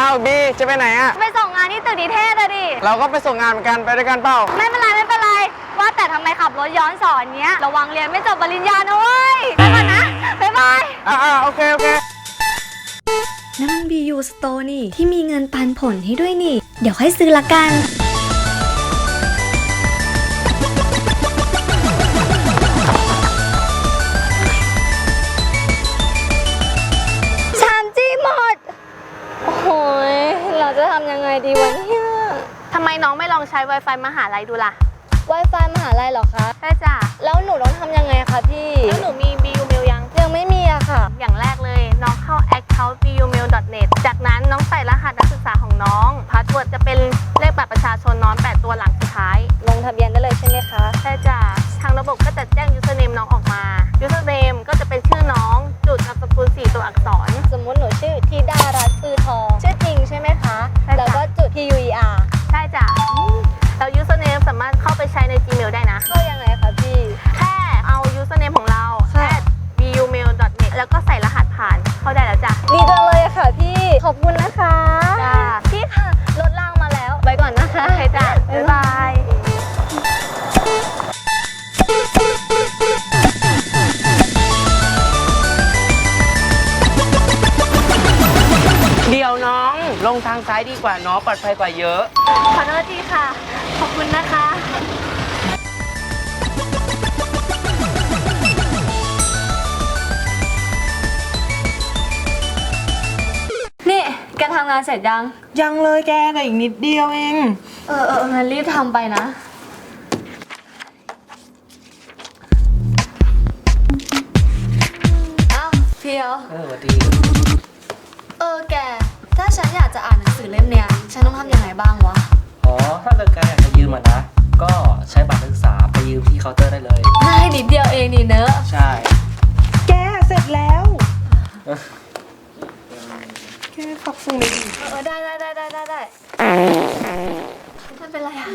อ้าวบีจะไปไหนอะไปส่งงานที่ตึกนิเทศอะดิ เราก็ไปส่งงานเหมือนกันไปด้วยกันเปล่า ไม่เป็นไรไม่เป็นไร ว่าแต่ทำไมขับรถย้อนสอนเนี้ย ระวังเรียนไม่จบปริญญานะเว้ยไปก่อนนะ บ๊ายบาย อ่าอ่าโอเคโอเค นั่นมัน BU Store นี่ ที่มีเงินปันผลให้ด้วยนี่ เดี๋ยวค่อยซื้อละกัน วะเนี่ยทำไมน้องไม่ลองใช้ Wi-Fi มหาลัยดูล่ะ Wi-Fi มหาลัยเหรอคะ ใช่จ้ะ แล้วหนูต้องทำยังไงคะพี่ แล้วหนูมี BU Mail ยัง ยังไม่มีอะค่ะ อย่างแรกเลย น้องเข้า account bumail.net จากนั้นน้องใส่รหัสนักศึกษาของน้อง พาสเวิร์ดจะเป็นเลขบัตรประชาชนน้อง 8 ตัวหลังสุดท้าย ลงทะเบียนได้เลยใช่ไหมคะ ใช่จ้ะ ทางระบบก็จะแจ้ง username น้องออกมา username ก็จะเป็นชื่อน้อง จุดนามสกุล4ตัวอักษร สมมุติหนูชื่อธิดารัตน์พือทอง ใช้ใน Gmail ได้นะเข้ายังไงคะพี่ แค่เอา username ของเรา ค่ะ at bumail.net แล้วก็ใส่รหัสผ่านเข้าได้แล้วจ้ะดีจังเลยอะค่ะพี่ ขอบคุณนะคะจ้าพี่ค่ะรถล่างมาแล้วไปก่อนนะคะโอเคจ้ะบ๊ายบาย เดี๋ยวน้อง ลงทางซ้ายดีกว่าเนาะปลอดภัยกว่าเยอะ ขอโทษทีค่ะ ขอบคุณนะคะ งานเสร็จยัง ยังเลยแกแต่อีกนิดเดียวเอง เออเอองั้นรีบทำไปนะ อ้าวเพียว เออสวัสดีเออแก ถ้าฉันอยากจะอ่านหนังสือเล่มเนี้ย ฉันต้องทำยังไงบ้างวะ อ๋อถ้าเกิดการอยากจะยืมอะนะ ก็ใช้บัตรนักศึกษาไปยืมที่เคาน์เตอร์ได้ แกฝักส่งเลยดิเออได้ได้ได้ได้ได้ได้ไม่เป็นไรอะ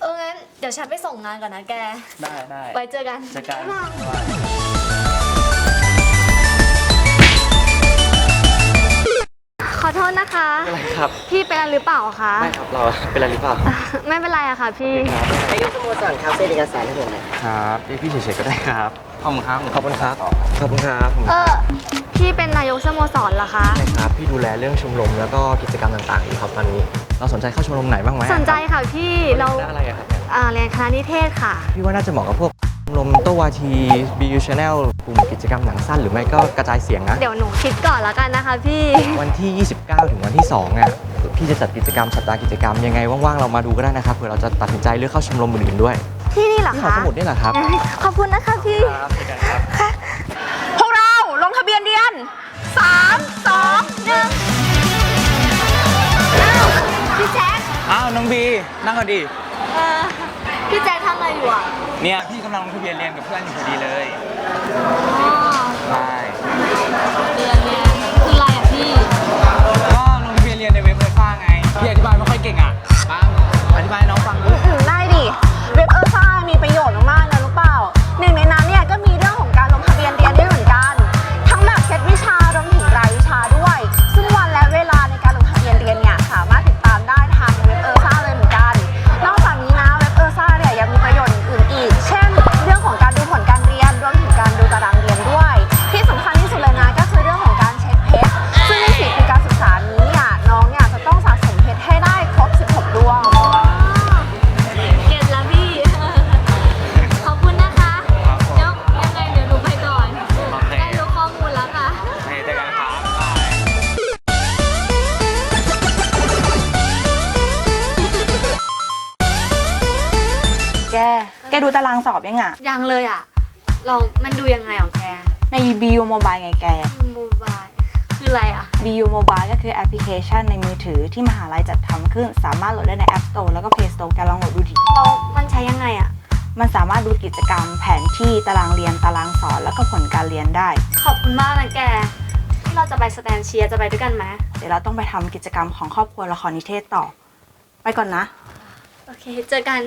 เอองั้น เดี๋ยวฉันไปส่งงานก่อนนะแก ได้ได้ไว้เจอกัน จัดการ บ๊ายบาย ครับ พี่เป็นอะไรหรือเปล่าคะ ไม่ครับเราเป็นอะไรหรือเปล่าไม่เป็นไรอะค่ะพี่ นายกสโมสรครับเซ็นเอกสารให้ผมหน่อยครับเรียกพี่เฉยๆก็ได้ครับขอบคุณครับขอบคุณครับขอบคุณครับเออ พี่เป็นนายกสโมสรเหรอคะ ใช่ครับพี่ดูแลเรื่องชมรมแล้วก็กิจกรรมต่างๆอยู่ครับตอนนี้ เราสนใจเข้าชมรมไหนบ้างไหมสนใจค่ะพี่เราได้อะไรอะครับเนี่ยอ่าเรียนคณะนิเทศค่ะ พี่ว่าน่าจะเหมาะกับพวก ชมรมโตวาทีบียูชาแนลกลุ่มกิจกรรมหนังสั้นหรือไม่ก็กระจายเสียงนะ เดี๋ยวหนูคิดก่อนแล้วกันนะคะพี่ วันที่ 29 ถึงวันที่2อะพี่จะจัดกิจกรรมสัปดาห์กิจกรรมยังไงว่างๆเรามาดูก็ได้นะครับเผื่อเราจะตัดสินใจเลือกเข้าชมรมอื่นๆด้วยที่นี่เหรอที่หอคะสมุดนี่แหละครับ ขอบคุณนะคะพี่ครับเจอกันครับพวกเราลงทะเบียนเรียนสามสองหนึ่งพี่แจ๊คอ้าวน้องบีนั่งก่อนดิเออ พี่แจ๊คทำอะไรอยู่อะเนี่ยพี่กำลังลงทะเบียนเรียนกับเพื่อนอยู่พอดีเลยอ๋อใช่เรียน แก แกดูตารางสอบยังอะ ยังเลยอะ เรา มันดูยังไงของแกใน BU Mobile ไงแก โมบายคืออะไรอะ BU Mobile ก็คือแอปพลิเคชันในมือถือที่มหาลัยจัดทำขึ้น สามารถโหลดได้ใน App Store แล้วก็ Play Store แกลองโหลดดูดิ เรา มันใช้ยังไงอะ มันสามารถดูกิจกรรมแผนที่ตารางเรียนตารางสอนแล้วก็ผลการเรียนได้ ขอบคุณมากนะแก ที่เราจะไปสแตนเชียร์จะไปด้วยกันไหมเดี๋ยวเราต้องไปทำกิจกรรมของครอบครัวละครนิเทศต่อ ไปก่อนนะ โอเค เจอกัน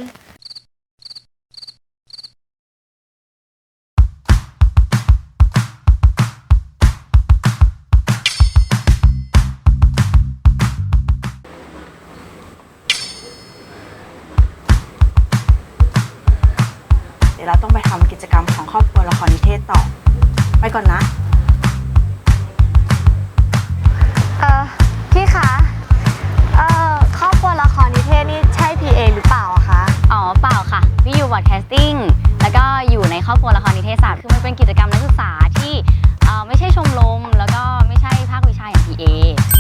ก่อนนะ เออพี่คะ เออครอบครัวละครนิเทศนี่ใช่ PA หรือเปล่าอะคะ อ๋อเปล่าค่ะพี่อยู่บอร์ดแคสติ้งแล้วก็อยู่ในครอบครัวละครนิเทศศาสตร์คือมันเป็นกิจกรรมนักศึกษาที่เอ่อไม่ใช่ชมรมแล้วก็ไม่ใช่ภาควิชาอย่าง PA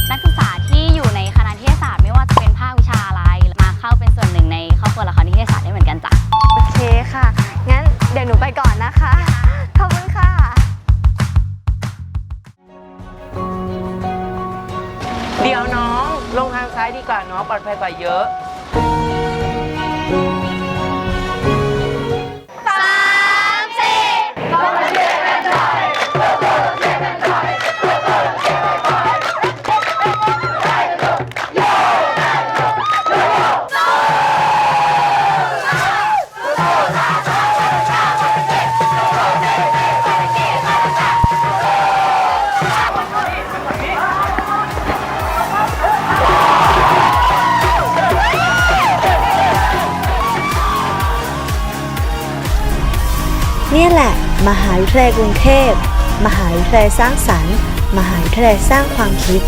นักศึกษาที่อยู่ในคณะนิเทศศาสตร์ไม่ว่าจะเป็นภาควิชาอะไรมาเข้าเป็นส่วนหนึ่งในครอบครัวละครนิเทศศาสตร์ได้เหมือนกันจ้ะ โอเคค่ะ งั้นเดี๋ยวหนูไปก่อนนะคะ เนายดีกว่าน้องปลอดภัยกว่าเยอะ มหาวิทยาลัยกรุงเทพ มหาวิทยาลัยสร้างสรรค์ มหาวิทยาลัยสร้างความคิด